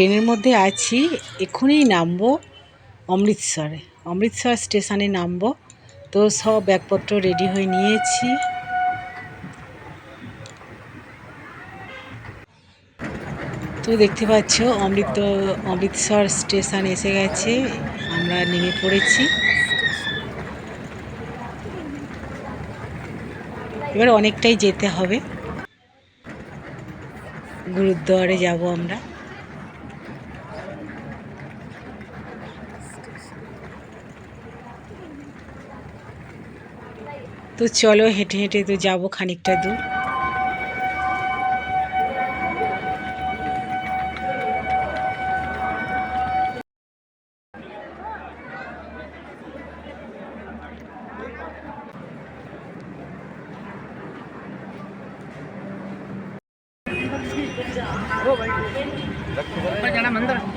ট্রেনের মধ্যে আছি এক্ষুনি নামবো অমৃতসরে, অমৃতসর স্টেশনে নামবো। তো সব ব্যাগপত্র রেডি হয়ে নিয়েছি। তো দেখতে পাচ্ছ, অমৃত, অমৃতসর স্টেশন এসে গেছে, আমরা নেমে পড়েছি। এবার অনেকটাই যেতে হবে। গুরুদ্বারে যাব আমরা। তো চলো হেঁটে হেঁটে তো যাব খানিকটা দূর।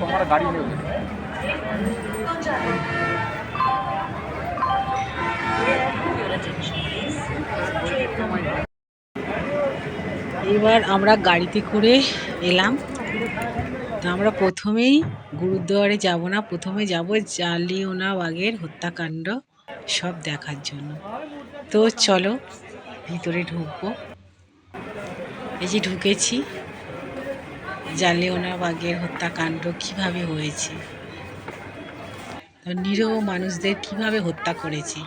তোমার গাড়ি এবার আমরা গাড়িতে করে এলাম। তো আমরা প্রথমেই গুরুদ্বারে যাব না, প্রথমে যাব জালিওনা বাগের হত্যাকাণ্ড সব দেখার জন্য। তো চলো ভিতরে ঢুকবো। এই যে ঢুকেছি জালিওনা বাগের হত্যাকাণ্ড কীভাবে হয়েছে নিরীহ মানুষদের কীভাবে হত্যা করেছে,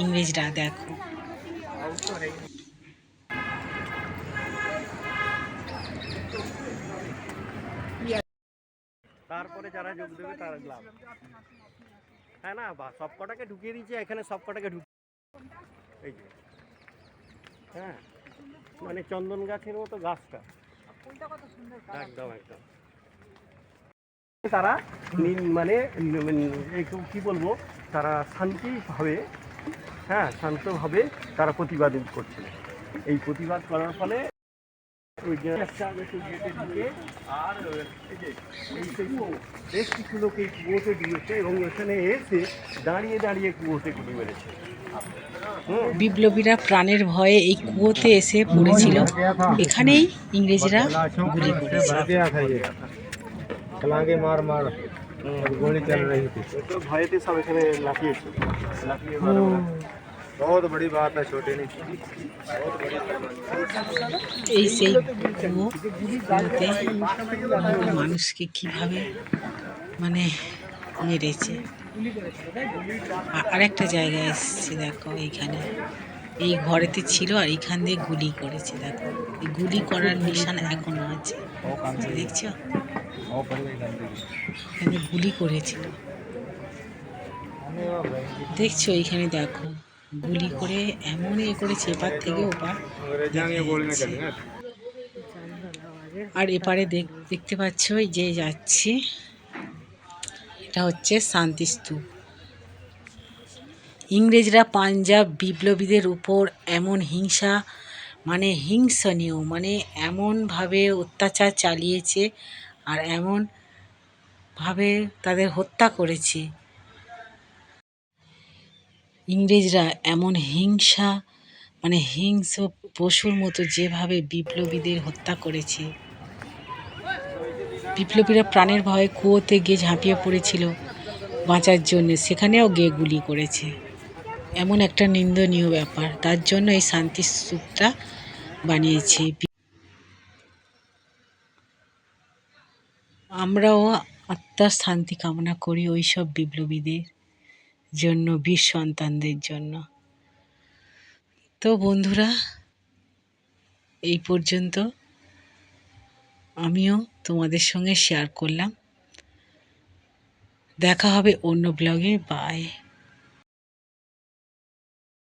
ইংরেজরা দেখো। তারপরে যারা যোগ দেবে তারা লাভ। হ্যাঁ না, বা সব কটাকে ঢুকিয়ে দিয়েছে, এখানে সব কটাকে ঢুকিয়ে এই যে। হ্যাঁ মানে চন্দন গাছের মতো গাছটা। একদম একদম। তারা মানে কি বলব, তারা শান্তিভাবে হ্যাঁ শান্তভাবে তারা প্রতিবাদ করছিল এই প্রতিবাদ করার ফলে আর এই যে এই যে কুয়ো, বেশ কিছু লোক এই কুয়োতে দিয়েছে এবং এখানে এসে দাঁড়িয়ে দাঁড়িয়ে কুয়োতে গুলি মেরেছে হুম বিপ্লবীরা প্রাণের ভয়ে এই কুয়োতে এসে পড়েছিল এখানেই ইংরেজরা গুলি করেছে भर गया था ये छलांगे मार मार और गोली चल रही थी তো ভয়েতে সব এখানে লাফিয়েছে লাফিয়ে এবার बहुत बड़ी बात है छोटी नहीं এই সেই কুয়ো কুয়োতে মানুষকে কিভাবে মানে মেরেছে আ- আরেকটা জায়গায় এসছে দেখো এইখানে এই ঘরেতে ছিল আর এইখান দিয়ে গুলি করেছে দেখো এই গুলি করার নিশান এখনো আছে দেখছো এখানে গুলি করেছিল দেখছো এইখানে দেখো গুলি করে এমন এ করেছে, এপার থেকে ওপার। আর এপারে দেখতে পাচ্ছ যে যাচ্ছে, এটা হচ্ছে শান্তিস্তূপ ইংরেজরা পাঞ্জাব বিপ্লবীদের উপর এমন হিংসা মানে হিংসনীয় মানে এমনভাবে অত্যাচার চালিয়েছে আর এমনভাবে তাদের হত্যা করেছে। ইংরেজরা এমন হিংসা মানে হিংস্র পশুর মতো যেভাবে বিপ্লবীদের হত্যা করেছে। বিপ্লবীরা প্রাণের ভয়ে কুয়োতে গিয়ে ঝাঁপিয়ে পড়েছিল বাঁচার জন্য। সেখানেও গিয়ে গুলি করেছে। এমন একটা নিন্দনীয় ব্যাপার। তার জন্য এই শান্তি স্তূপটা বানিয়েছে। আমরাও আত্মার শান্তি কামনা করি ওই সব বিপ্লবীদের। জন্য, বীর সন্তানদের জন্য। তো বন্ধুরা, এই পর্যন্ত আমিও তোমাদের সঙ্গে শেয়ার করলাম। দেখা হবে অন্য ব্লগে বাই